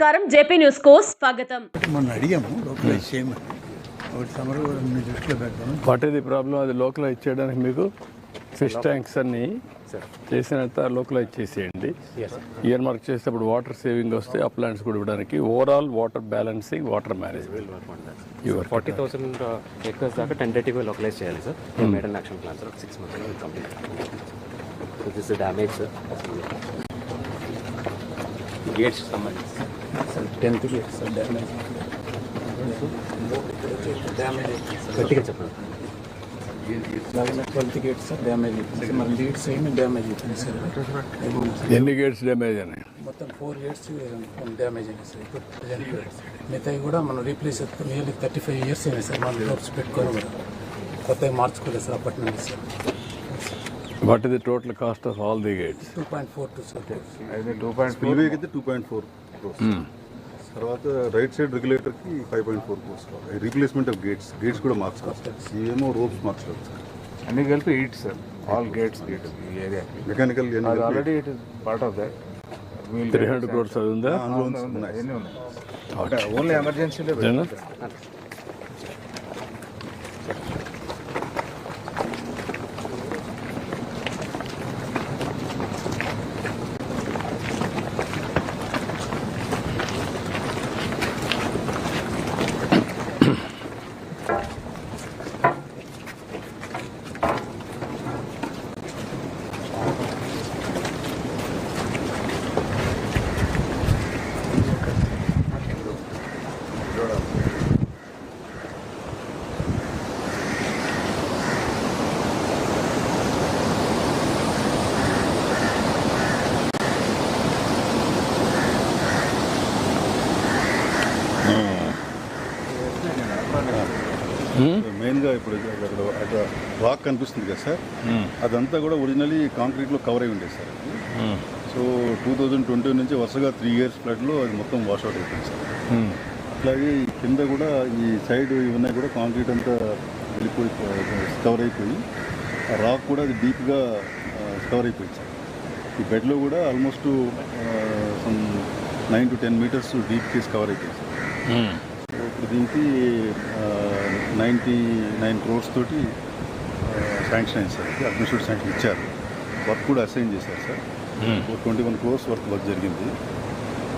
నమస్కారం. జేపీ న్యూస్కు స్వాగతం. మొన్న అడిగాము లోకలైజ్ చేయమని. ఒకటి సమర్ కూడా మీ దృష్టిలో పెడతాము వాట్ ఈస్ ది ప్రాబ్లం అది లోకలైజ్ చేయడానికి మీకు ఫిష్ ట్యాంక్స్ అన్ని చేసినంత లోకలైజ్ చేసేయండి. ఇయర్ మార్క్ చేసేటప్పుడు వాటర్ సేవింగ్ వస్తే అప్లాంట్స్ కూడా ఇవ్వడానికి overall water balancing water management forty thousand acres దాకా టెంటేటివ్గా లొకలైజ్ చేయాలి sir made an action plan sir six months complete so this damage sir gates సంబంధించి టెన్త్ డ్యామేజ్ గట్టిగా చెప్పండి ట్వెల్త్ గేట్ సార్ డ్యామేజ్ అయిపోయింది మన లీడ్స్ ఏమి డ్యామేజ్ అయిపోయింది సార్. ఎన్ని గేట్స్ డ్యామేజ్ అని మొత్తం ఫోర్ గేట్స్ డ్యామేజ్ అయినాయి సార్ ఇప్పుడు మిగతాయి కూడా మనం replace nearly thirty five years అయినాయి సార్. మన డోర్స్ పెట్టుకొని కూడా. కొత్తగా మార్చుకోలేదు సార్ అప్పటి నుండి sir. What is the total cost of all the gates two point four two sir స్పిల్వేకి అయితే టూ పాయింట్ ఫోర్ తర్వాత right side రెగ్యులేటర్కి five point four crores replacement of gates gates కూడా మార్చుకోవాలి ఇవేమో రోప్స్ మార్చుకోవాలి సార్ అన్ని కలిపి eight sir all gates gates ఈ ఏరియాకి mechanical already it is part of that three hundred crores అది ఉందా ఓన్లీ ఎమర్జెన్సీలో మెయిన్గా ఇప్పుడు అక్కడ అక్కడ రాక్ కనిపిస్తుంది కదా సార్? అదంతా కూడా ఒరిజినలీ కాంక్రీట్లో కవర్ అయి ఉండేది sir so two thousand twenty నుంచి వరుసగా త్రీ ఇయర్స్ ఫ్లడ్లో అది మొత్తం వాష్అవుట్ అయిపోయింది సార్. అట్లాగే కింద కూడా ఈ సైడ్ ఇవన్నీ కూడా కాంక్రీట్ అంతా వెళ్ళిపోయి కవర్ అయిపోయి ఆ రాక్ కూడా అది డీప్గా కవర్ అయిపోయింది సార్. ఈ బెడ్లో కూడా almost some nine to ten meters deep case cover అయిపోయింది సార్. ఇప్పుడు దీనికి నైంటీ నైన్ క్రోర్స్ తోటి శాంక్షన్ అయింది సార్. అడ్మినిస్ట్రేటివ్ శాంక్షన్ ఇచ్చారు. వర్క్ కూడా అసైన్ చేశారు sir. Twenty one crores work work జరిగింది.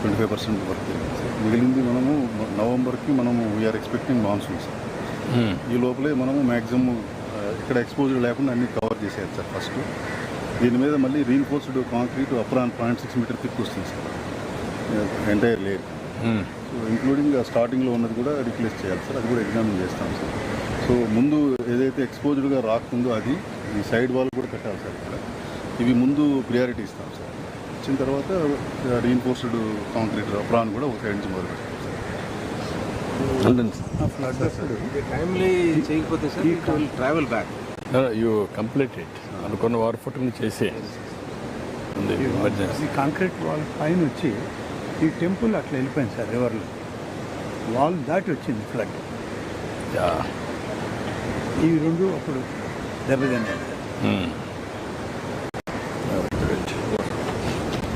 ట్వంటీ ఫైవ్ పర్సెంట్ వర్క్ జరిగింది సార్. మిగిలింది మనము నవంబర్కి మనము వీఆర్ ఎక్స్పెక్టింగ్ మాన్సూన్ సార్. ఈ లోపలే మనము మ్యాక్సిమం ఇక్కడ ఎక్స్పోజర్ లేకుండా అన్ని కవర్ చేసేయాలి సార్ ఫస్ట్ దీని మీద మళ్ళీ reinforced concrete apron point six meter thick వస్తుంది sir. Entire layer so including స్టార్టింగ్లో ఉన్నది కూడా రిప్లేస్ చేయాలి సార్ అది కూడా ఎగ్జామిన్ చేస్తాం సార్ సో ముందు ఏదైతే ఎక్స్పోజ్డ్గా రాకుందో అది ఈ సైడ్ వాల్ కూడా కట్టాలి సార్ ఇక్కడ. ఇవి ముందు ప్రియారిటీ ఇస్తాం సార్ ఇచ్చిన తర్వాత రీఇన్ఫోర్స్డ్ కాంక్రీట్ అప్రాన్ కూడా ఒక సైడ్ నుంచి మొదలు పెడతాం travel back you complete it అనుకున్న వారు ఫుట్ని ఎమర్జెన్సీ ఈ కాంక్రీట్ వాల్ పైన వచ్చి ఈ టెంపుల్ అట్లా వెళ్ళిపోయింది సార్ రివర్లో వాల్ దాటి వచ్చింది ఫ్లడ్ ఈ రెండు అప్పుడు దెబ్బతిన్నాయి.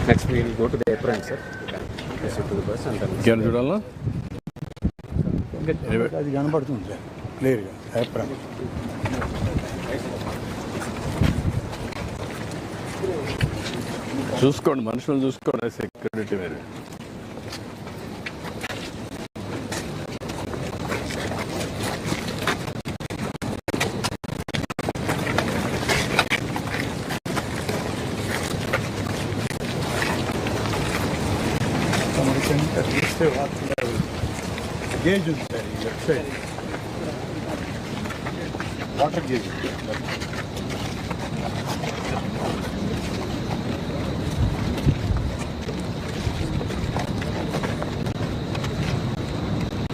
Next we'll go to the apron sir to the bus and ఇంకేమైనా చూడాలా? అది కనబడుతుంది సార్ క్లియర్గా ఏప్రిల్ చూసుకోండి మనుషులు చూసుకోండి సెక్యూరిటీ మీరు. గేజ్ ఉంది సార్ ఈ వాటర్ గేజ్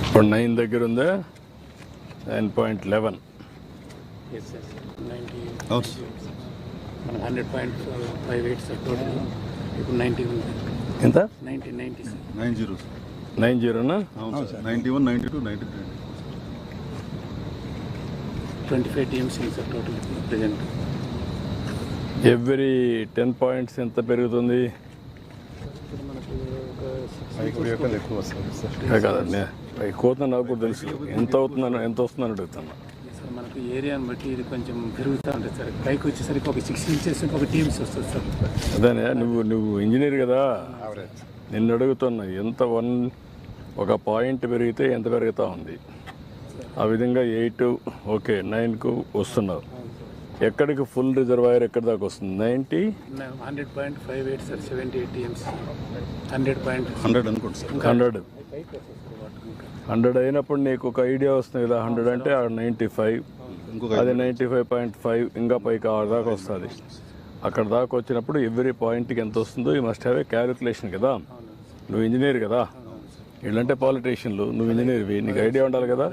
ఇప్పుడు నైన్ దగ్గర ఉందా? Nine point eleven. Sir hundred point five eight sir total ఇప్పుడు నైంటీ ఉంది. ఎంత? Ninety ninety sir nine zero nine జీరోనా? అవును sir. Ninety one ninety two ninety three. Twenty five TMC sir total present. Every ten points ఎంత పెరుగుతుంది? అదే కదండి. పై కోత నాకు కూడా తెలుసు. ఎంత అవుతుందని ఎంత వస్తుందని అడుగుతాను సార్ మనకు ఏరియాని బట్టి ఇది కొంచెం పెరుగుతూ ఉంటుంది సార్. పైకి వచ్చేసరికి ఒక సిక్స్ ఇంచెస్ ఒక టీమ్స్ వస్తుంది సార్. అదేనే నువ్వు నువ్వు ఇంజనీర్ కదా. నిన్ను అడుగుతున్నా ఎంత వన్ ఒక పాయింట్ పెరిగితే ఎంత పెరుగుతూ ఉంది? ఆ విధంగా ఎయిట్ ఓకే నైన్కు వస్తున్నావు ఎక్కడికి ఫుల్ రిజర్వాయర్ ఎక్కడి దాకా వస్తుంది? Ninety hundred point five eight sir seventy eight hundred point hundred అనుకోండి సార్. హండ్రెడ్. హండ్రెడ్. అయినప్పుడు నీకు ఒక ఐడియా వస్తుంది కదా హండ్రెడ్ అంటే నైంటీ ఫైవ్. అది నైంటీ ఫైవ్ పాయింట్ ఫైవ్ ఇంకా పైకి ఆరు దాకా వస్తుంది. అక్కడ దాకా వచ్చినప్పుడు ఎవ్రీ పాయింట్కి ఎంత వస్తుందో ఈ మస్ట్ హ్యావ్ ఏ క్యాలిక్యులేషన్ కదా. నువ్వు ఇంజనీర్ కదా. వీళ్ళంటే పాలిటీషియన్లు నువ్వు ఇంజనీర్వి నీకు ఐడియా ఉండాలి కదా?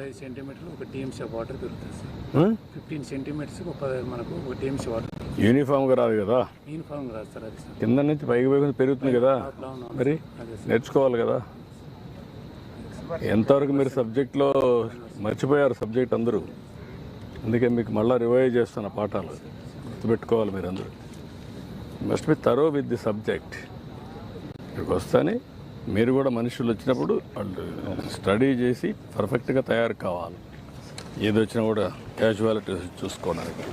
యూనిఫామ్గా రాదు కదా? కింద నుంచి పైకి పైకి పెరుగుతుంది కదా? మరి నేర్చుకోవాలి కదా? ఎంతవరకు మీరు సబ్జెక్ట్లో మర్చిపోయారు సబ్జెక్ట్ అందరూ? అందుకే మీకు మళ్ళీ రివైజ్ చేస్తున్న పాఠాలు గుర్తుపెట్టుకోవాలి మీరు అందరూ must be thorough with the subject ఇక్కడికి వస్తేనే మీరు కూడా మనుషులు వచ్చినప్పుడు వాళ్ళు స్టడీ చేసి పర్ఫెక్ట్గా తయారు కావాలి. ఏది వచ్చినా కూడా క్యాజువాలిటీ చూసుకోవడానికి.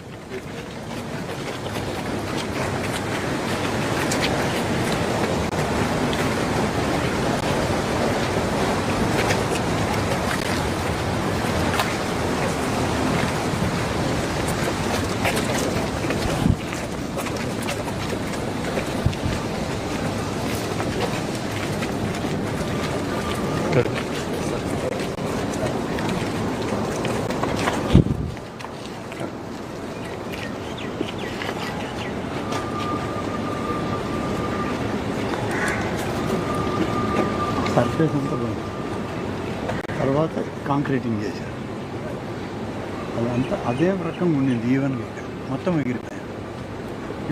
సర్ఫేస్ అంతా బాగుంది తర్వాత కాంక్రీటింగ్ చేశారు. అదంతా అదే రకం ఉండింది ఈవెన్గా మొత్తం ఎగిరిపోయారు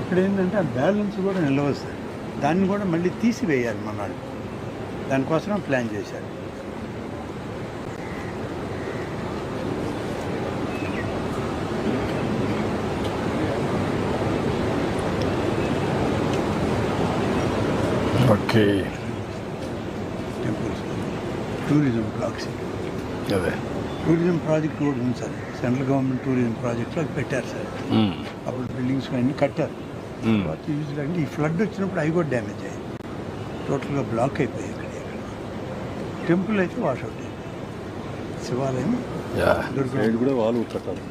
ఇప్పుడు ఏంటంటే ఆ బ్యాలెన్స్ కూడా నిలవస్తుంది దాన్ని కూడా మళ్ళీ తీసివేయాలి మన్నాడు. దానికోసం ప్లాన్ చేశారు. ఓకే. టెంపుల్స్. Tourism blocks. అదే. టూరిజం ప్రాజెక్ట్ కూడా ఉంది సార్. సెంట్రల్ గవర్నమెంట్ టూరిజం ప్రాజెక్ట్లో అది పెట్టారు సార్. అప్పుడు బిల్డింగ్స్ అన్నీ కట్టారు. యూజ్ అంటే ఈ ఫ్లడ్ వచ్చినప్పుడు అవి కూడా డ్యామేజ్ అయ్యాయి. టోటల్గా బ్లాక్ అయిపోయాయి టెంపుల్ అయితే వాషౌట్ శివాలయం కూడా వాళ్ళు కట్టాలి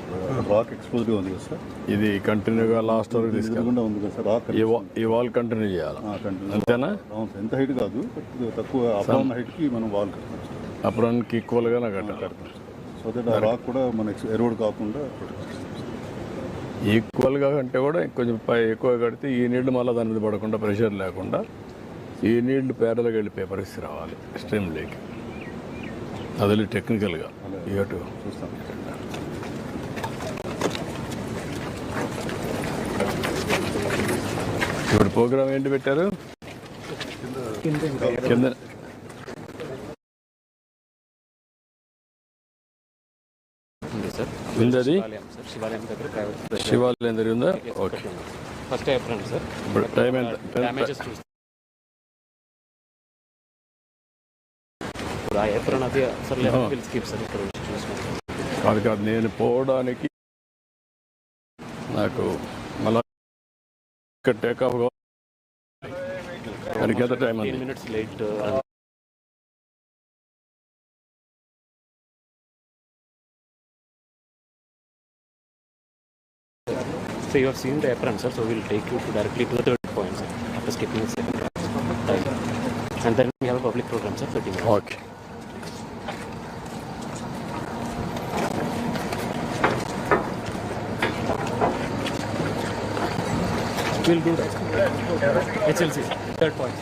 రాక్ ఎక్స్పోజ్గా ఉంది కదా సార్? ఇది కంటిన్యూగా లాస్ట్ వరకు తీసుకెళ్ళి ఎదురుగుండా ఉంది కదా సార్? రాక్ ఈ వాల్ కంటిన్యూ చేయాలి. కంటిన్యూ అంతేనా? ఎంత హైట్ కాదు తక్కువ అప్ ఉన్న హైట్కి మనం వాల్ కట్టాలి సార్ అప్పుడానికి ఈక్వల్గా నాకు కట్టాలి. సో దట్ ఆ రాక్ కూడా మన ఎరోడ్ కాకుండా ఈక్వల్గా అంటే కూడా కొంచెం పై ఎక్కువ కడితే ఈ నీళ్ళు మళ్ళీ దాని మీద పడకుండా ప్రెషర్ లేకుండా ఈ నీళ్ళు పేరలుగా వెళ్ళిపోయే పరిస్థితి రావాలి. స్ట్రీమ్ లేక్ అది టెక్నికల్గా ఇటు. చూస్తాం. ఇప్పుడు ప్రోగ్రామ్ ఏంటి పెట్టారు? కింద. ఇంకా కింద. ఉంది సార్. ఉంది అది? శివాలయం దగ్గర జరిగిందా ఓకే ఫస్ట్ ఏప్రిల్ సార్ ఇప్పుడు టైం ఎంత? కాదు కాదు నేను పోవడానికి నాకు మళ్ళా ఇక్కడ టేక్ ఆఫ్ దానికి ఎంత టైం ఫిఫ్టీన్ ఉంది minutes late So you have seen the apron, sir. So we'll take you to directly to the third point, sir. After skipping the second round. And then we have a public program, sir. 30 minutes. Okay We'll do that. HLC, third point.